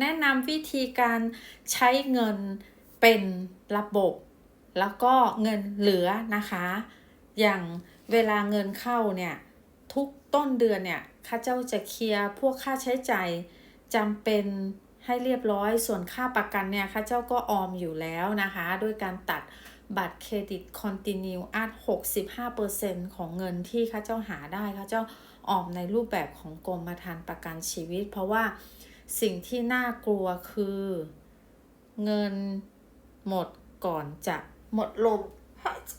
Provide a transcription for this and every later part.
แนะนำวิธีการใช้เงินเป็นระบบ แล้วก็เงินเหลือนะคะ อย่างเวลาเงินเข้าเนี่ย ทุกต้นเดือนเนี่ยข้าเจ้าจะเคลียร์พวกค่าใช้จ่ายจำเป็นให้เรียบร้อยส่วนค่าประกันเนี่ยข้าเจ้าก็ออมอยู่แล้วนะคะด้วยการตัดบัตรเครดิตคอนติเนียอัด65%ของเงินที่ข้าเจ้าหาได้ข้าเจ้าออมในรูปแบบของกรมธรรม์ประกันชีวิต เพราะว่า สิ่งที่น่ากลัวคือ เงินหมดก่อนจะหมดลมหายใจ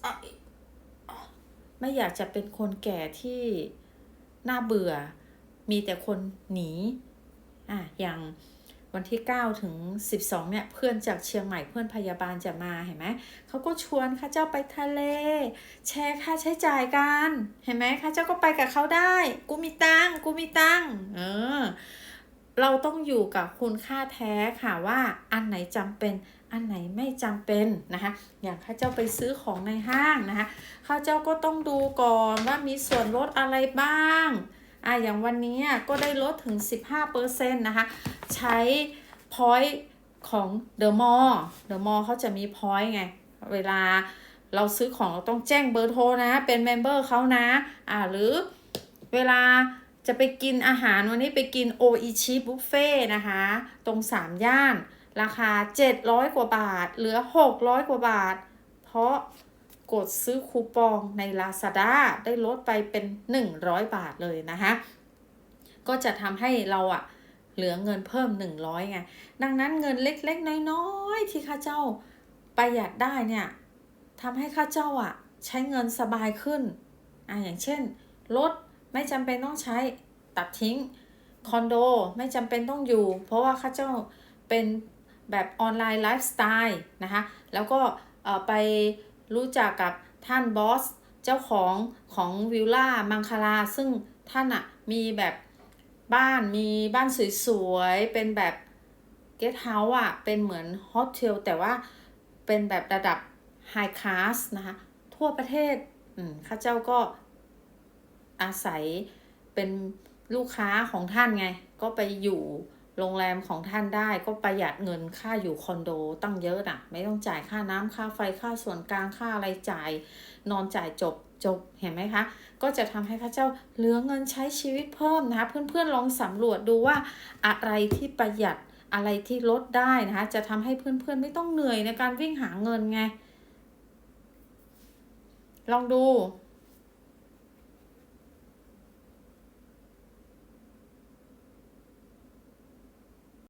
ไม่อยากจะเป็นคนแก่ที่น่าเบื่อ มีแต่คนหนี อะ อย่างวันที่ 9 ถึง 12 เนี่ย เพื่อนจากเชียงใหม่เพื่อนพยาบาลจะมาเห็นไหม เขาก็ชวนข้าเจ้าไปทะเล แชร์ค่าใช้จ่ายกัน เห็นไหมข้าเจ้าก็ไปกับเขาได้ กูมีตังกูมีตังเออ เราต้องอยู่กับคุณค่าแท้ค่ะว่าอันไหนจำเป็น อันไหนไม่จำเป็นนะคะอย่างข้าเจ้าไปซื้อของในห้างนะคะข้าเจ้าก็ต้องดูก่อนว่ามีส่วนลดอะไรบ้างอะอย่างวันนี้ก็ได้ลดถึง 15%นะคะใช้ point ของ The Mall The Mall เขาจะมี point ไง เวลาเราซื้อของเราต้องแจ้งเบอร์โทรนะ เป็นเมมเบอร์เขานะอ่าหรือเวลา จะไปกินอาหารวันนี้ไปกินโออิชิบุฟเฟ่นะคะ ตรงสามย่าน ราคา 700 กว่าบาท เหลือ 600 กว่าบาท เพราะกดซื้อคูปองใน Lazada ได้ลดไปเป็น 100 บาทเลยนะคะ ก็จะทำให้เราอะเหลือเงินเพิ่ม 100ไง ดังนั้นเงินเล็กๆ น้อยๆ ที่ข้าเจ้าประหยัดได้เนี่ยทำให้ข้าเจ้าอะใช้เงินสบายขึ้นอะอย่างเช่นรถ ไม่จำเป็นต้องใช้ตัดทิ้งคอนโดไม่จำเป็นต้องอยู่ เพราะว่าข้าเจ้าเป็นแบบออนไลน์ไลฟ์สไตล์นะคะแล้วก็ไปรู้จักกับท่านบอสเจ้าของของวิลล่ามังคลา ซึ่งท่านอะมีแบบบ้านมีบ้านสวยๆ เป็นแบบเกสต์เฮาส์อะเป็นเหมือนโฮเทลแต่ว่าเป็นแบบระดับไฮคลาสนะคะทั่วประเทศข้าเจ้าก็ อาศัยเป็นลูกค้าของท่านไง ก็ไปอยู่โรงแรมของท่านได้ก็ประหยัดเงินค่าอยู่คอนโดตั้งเยอะนะไม่ต้องจ่ายค่าน้ำค่าไฟค่าส่วนกลางค่าอะไรจ่าย นอนจ่ายจบจบเห็นไหมคะ ก็จะทำให้ข้าเจ้าเหลือเงินใช้ชีวิตเพิ่มนะคะ เพื่อนๆลองสำรวจดูว่าอะไรที่ประหยัดอะไรที่ลดได้นะคะ จะทำให้เพื่อนๆไม่ต้องเหนื่อยในการวิ่งหาเงินไง ลองดู